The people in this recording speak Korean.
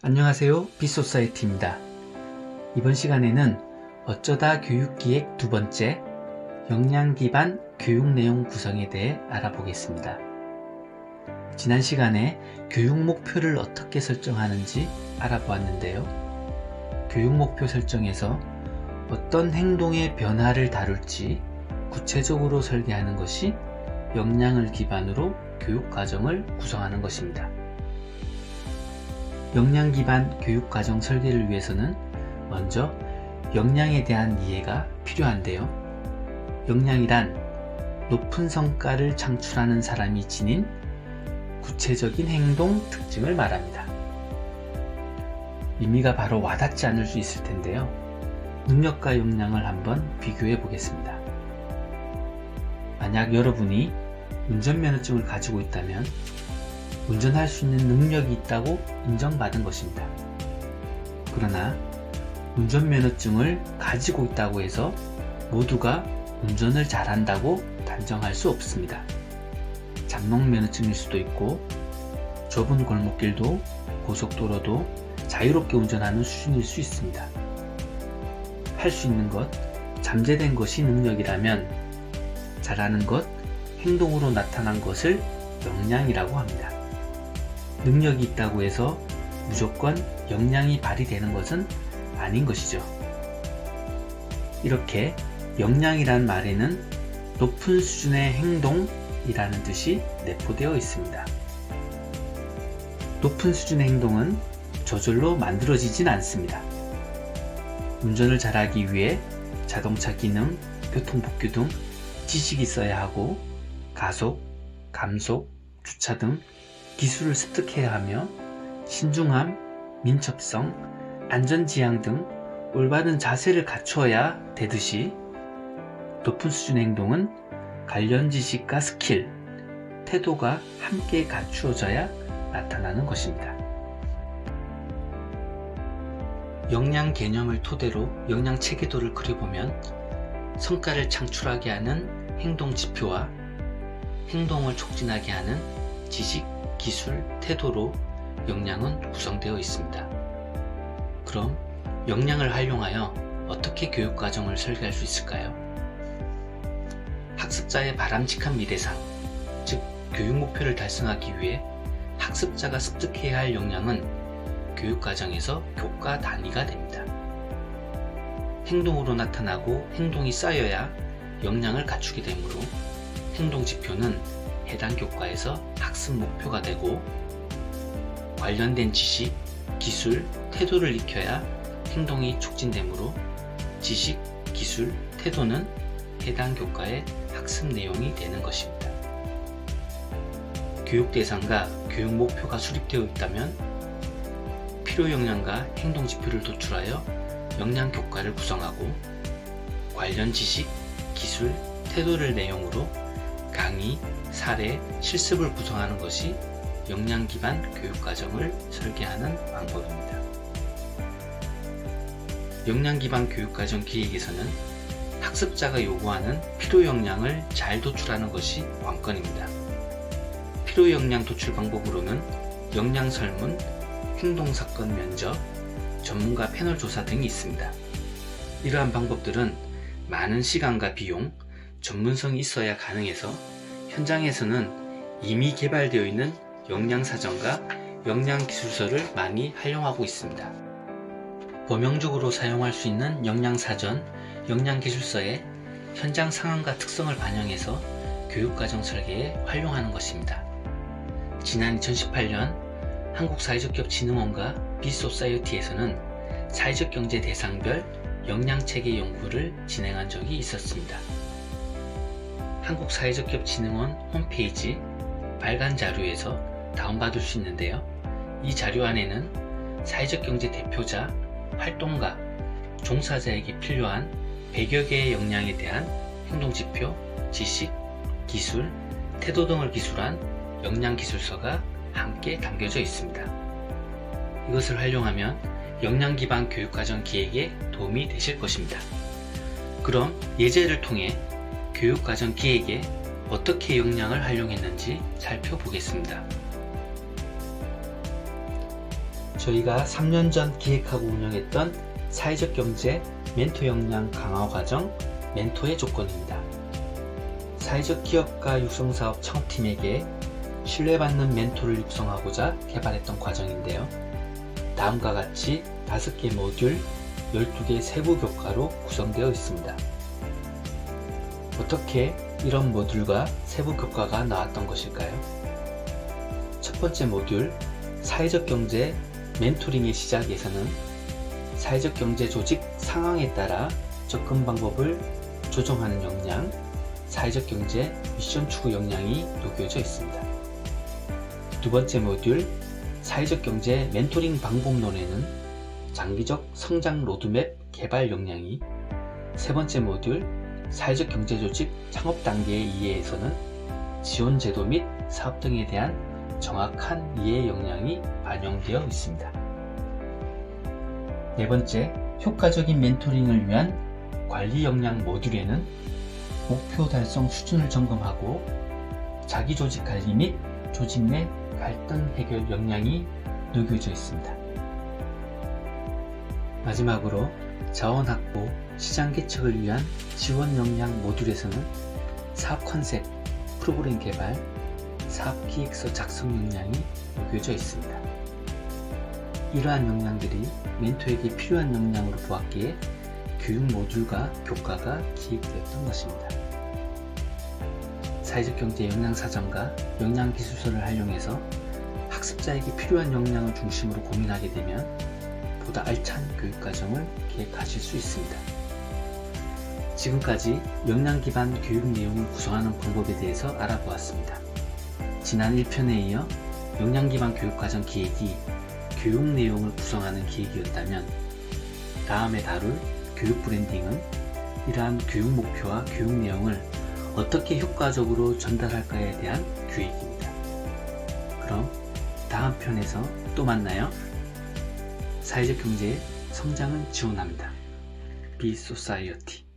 안녕하세요. 비소사이티입니다. 이번 시간에는 어쩌다 교육기획 두 번째 역량 기반 교육 내용 구성에 대해 알아보겠습니다. 지난 시간에 교육 목표를 어떻게 설정하는지 알아보았는데요. 교육 목표 설정에서 어떤 행동의 변화를 다룰지 구체적으로 설계하는 것이 역량을 기반으로 교육 과정을 구성하는 것입니다. 역량 기반 교육 과정 설계를 위해서는 먼저 역량에 대한 이해가 필요한데요. 역량이란 높은 성과를 창출하는 사람이 지닌 구체적인 행동 특징을 말합니다. 의미가 바로 와닿지 않을 수 있을 텐데요. 능력과 역량을 한번 비교해 보겠습니다. 만약 여러분이 운전면허증을 가지고 있다면 운전할 수 있는 능력이 있다고 인정받은 것입니다. 그러나 운전면허증을 가지고 있다고 해서 모두가 운전을 잘한다고 단정할 수 없습니다. 잡농면허증일 수도 있고 좁은 골목길도 고속도로도 자유롭게 운전하는 수준일 수 있습니다. 할 수 있는 것, 잠재된 것이 능력이라면 잘하는 것, 행동으로 나타난 것을 역량이라고 합니다. 능력이 있다고 해서 무조건 역량이 발휘되는 것은 아닌 것이죠. 이렇게 역량이란 말에는 높은 수준의 행동이라는 뜻이 내포되어 있습니다. 높은 수준의 행동은 저절로 만들어지진 않습니다. 운전을 잘하기 위해 자동차 기능, 교통법규 등 지식이 있어야 하고 가속, 감속, 주차 등 기술을 습득해야 하며 신중함, 민첩성, 안전지향 등 올바른 자세를 갖추어야 되듯이 높은 수준의 행동은 관련 지식과 스킬, 태도가 함께 갖추어져야 나타나는 것입니다. 역량 개념을 토대로 역량 체계도를 그려보면 성과를 창출하게 하는 행동 지표와 행동을 촉진하게 하는 지식, 기술, 태도로 역량은 구성되어 있습니다. 그럼 역량을 활용하여 어떻게 교육 과정을 설계할 수 있을까요? 학습자의 바람직한 미래상, 즉 교육 목표를 달성하기 위해 학습자가 습득해야 할 역량은 교육 과정에서 교과 단위가 됩니다. 행동으로 나타나고 행동이 쌓여야 역량을 갖추게 되므로 행동 지표는 해당 교과에서 학습 목표가 되고 관련된 지식, 기술, 태도를 익혀야 행동이 촉진되므로 지식, 기술, 태도는 해당 교과의 학습 내용이 되는 것입니다. 교육 대상과 교육 목표가 수립되어 있다면 필요 역량과 행동 지표를 도출하여 역량 교과를 구성하고 관련 지식, 기술, 태도를 내용으로 강의, 사례, 실습을 구성하는 것이 역량 기반 교육 과정을 설계하는 방법입니다. 역량 기반 교육 과정 기획에서는 학습자가 요구하는 필요 역량을 잘 도출하는 것이 관건입니다. 필요 역량 도출 방법으로는 역량 설문, 행동 사건 면접, 전문가 패널 조사 등이 있습니다. 이러한 방법들은 많은 시간과 비용, 전문성이 있어야 가능해서 현장에서는 이미 개발되어 있는 역량 사전과 역량 기술서를 많이 활용하고 있습니다. 범용적으로 사용할 수 있는 역량 사전, 역량 기술서에 현장 상황과 특성을 반영해서 교육과정 설계에 활용하는 것입니다. 지난 2018년 한국사회적협진흥원과 비소사이어티에서는 사회적 경제 대상별 역량체계 연구를 진행한 적이 있었습니다. 한국사회적협진흥원 홈페이지 발간 자료에서 다운받을 수 있는데요. 이 자료 안에는 사회적 경제 대표자, 활동가, 종사자에게 필요한 100여 개의 역량에 대한 행동 지표, 지식, 기술, 태도 등을 기술한 역량 기술서가 함께 담겨져 있습니다. 이것을 활용하면 역량 기반 교육과정 기획에 도움이 되실 것입니다. 그럼 예제를 통해 교육과정 기획에 어떻게 역량을 활용했는지 살펴보겠습니다. 저희가 3년 전 기획하고 운영했던 사회적 경제 멘토 역량 강화 과정 멘토의 조건입니다. 사회적 기업가 육성사업 창업팀에게 신뢰받는 멘토를 육성하고자 개발했던 과정인데요. 다음과 같이 5개 모듈, 12개 세부 교과로 구성되어 있습니다. 어떻게 이런 모듈과 세부 교과가 나왔던 것일까요? 첫 번째 모듈, 사회적 경제 멘토링의 시작에서는 사회적 경제 조직 상황에 따라 접근 방법을 조정하는 역량, 사회적 경제 미션 추구 역량이 녹여져 있습니다. 두 번째 모듈, 사회적 경제 멘토링 방법론에는 장기적 성장 로드맵 개발 역량이, 세 번째 모듈, 사회적 경제 조직 창업 단계의 이해에서는 지원 제도 및 사업 등에 대한 정확한 이해 역량이 반영되어 있습니다. 네 번째, 효과적인 멘토링을 위한 관리 역량 모듈에는 목표 달성 수준을 점검하고 자기 조직 관리 및 조직 내 갈등 해결 역량이 녹여져 있습니다. 마지막으로 자원 확보, 시장 개척을 위한 지원 역량 모듈에서는 사업 컨셉, 프로그램 개발, 사업 기획서 작성 역량이 녹여져 있습니다. 이러한 역량들이 멘토에게 필요한 역량으로 보았기에 교육 모듈과 교과가 기획되었던 것입니다. 사회적 경제 역량 사전과 역량 기술서를 활용해서 학습자에게 필요한 역량을 중심으로 고민하게 되면 보다 알찬 교육 과정을 기획하실 수 있습니다. 지금까지 역량 기반 교육 내용을 구성하는 방법에 대해서 알아보았습니다. 지난 1편에 이어 역량 기반 교육 과정 기획이 교육 내용을 구성하는 기획이었다면 다음에 다룰 교육 브랜딩은 이러한 교육 목표와 교육 내용을 어떻게 효과적으로 전달할까에 대한 교육입니다. 그럼 다음 편에서 또 만나요. 사회적 경제의 성장을 지원합니다. 비소사이어티